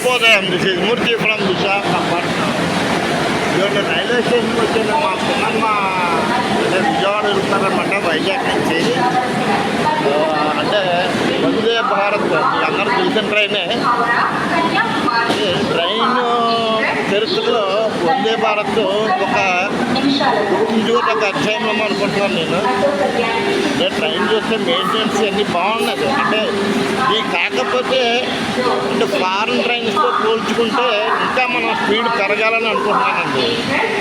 శుభోదయం this is Murthy from Visakhapatnam ఇవాళ railway స్టేషన్కి వచ్చిన మా పిల్లమ్మ విజయవాడ వెళ్తున్నారన్నమాట వైజాగ్ నుంచి అంటే వందే భారత్ అందరూ తెలిసిన ట్రైనే ట్రైన్ చరిత్రలో వందే భారత్ ఒక గుర్తుంచుకుని ఒక అధ్యాయం అనుకుంటున్నాను నేను అంటే ట్రైన్ చూస్తే మెయింటెనెన్స్ అన్నీ బాగున్నది అంటే ఈ కాకపోతే అంటే ఫారెన్ ట్రైన్స్తో పోల్చుకుంటే ఇంకా మనం స్పీడ్ పెరగాలని అనుకుంటున్నానండి.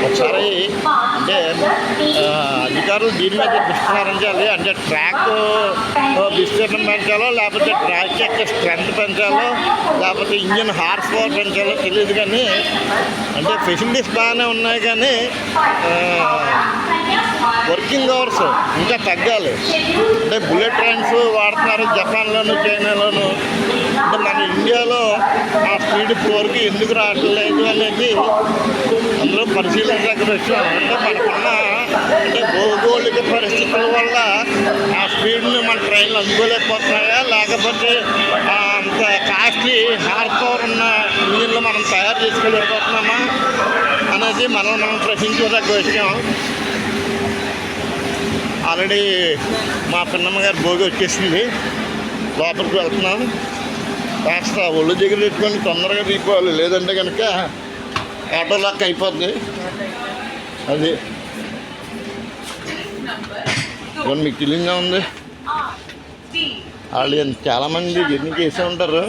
ఒకసారి అంటే అధికారులు దీని మీద దృష్టి అంటే ట్రాక్ విస్తీర్ణం పెంచాలో లేకపోతే ట్రాక్ యొక్క స్ట్రెంత్ పెంచాలో లేకపోతే ఇంజిన్ హార్స్ పవర్ పెంచాలో తెలియదు కానీ అంటే ఫెసిలిటీస్ బాగానే ఉన్నాయి కానీ వర్కింగ్ అవర్స్ ఇంకా తగ్గాలి. అంటే బుల్లెట్ ట్రైన్స్ వాడుతున్నారు జపాన్లోను తెలంగాణలో అంటే మన ఇండియాలో ఆ స్పీడ్ ఫోర్కి ఎందుకు రావట్లేదు అనేది అందరూ పరిశీలించక విషయం అంటే మనకున్న అంటే భౌగోళిక పరిస్థితుల వల్ల ఆ స్పీడ్ని మన ట్రైన్లు అందుకోలేకపోతున్నాయా? లేకపోతే అంత కాస్ట్లీ హార్ పవర్ ఉన్న ఇంజిన్లు మనం తయారు చేసుకోలేకపోతున్నామా? అనేది మనం మనం ప్రశ్నించదగ్గ విషయం ఆల్రెడీ మా పిన్నమ్మ గారు భోగి వచ్చేసింది. లోపలికి వెళ్తున్నాను. కాస్త ఒళ్ళు దగ్గర పెట్టుకొని తొందరగా తీసుకోవాలి లేదంటే కనుక ఆటో లాక్ అయిపోద్ది. అది. ఇవన్నీ మీకు తెలియదా ఉంది? వాళ్ళు చాలామంది జర్నీ చేసే ఉంటారు?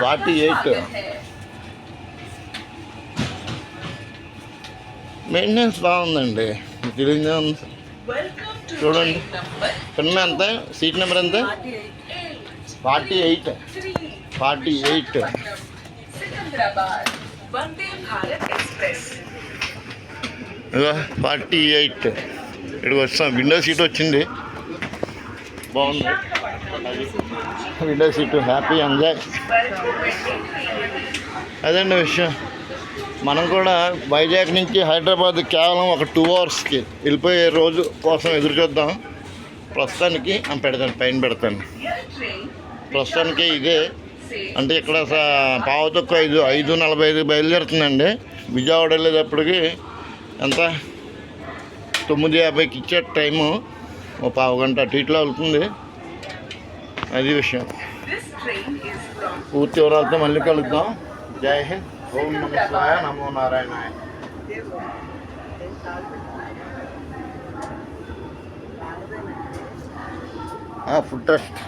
Forty eight. మెయింటెనెన్స్ బాగుందండి. తెలియదే ఉంది? చూడండి. పిన్న ఎంత? సీట్ నెంబర్ ఎంత? Forty eight. Forty eight. Forty eight. ఇక్కడికి వచ్చాం విండో సీట్ వచ్చింది. బాగుంది. Window seat happy enjoy. అదండి విషయం. మనం కూడా వైజాగ్ నుంచి హైదరాబాద్ కేవలం ఒక టూ అవర్స్కి వెళ్ళిపోయే రోజు కోసం ఎదురు చూద్దాం ప్రస్తుతానికి పెడతాను పైన పెడతాను. ప్రస్తుతానికి ఇదే. అంటే ఇక్కడ పావు తక్కువ ఐదు ఐదు నలభై ఐదు బయలుదేరుతుందండి. విజయవాడ వెళ్ళేటప్పటికి ఎంత? తొమ్మిది యాభైకి ఇచ్చే టైము. ఓ పావు గంట అటు ఇట్లా వెళ్తుంది. అది విషయం. పూర్తి వివరాలతో మళ్ళీ కలుద్దాం. జై హింద్. ఓం నమ శివాయ నమో నారాయణాయ. Food trust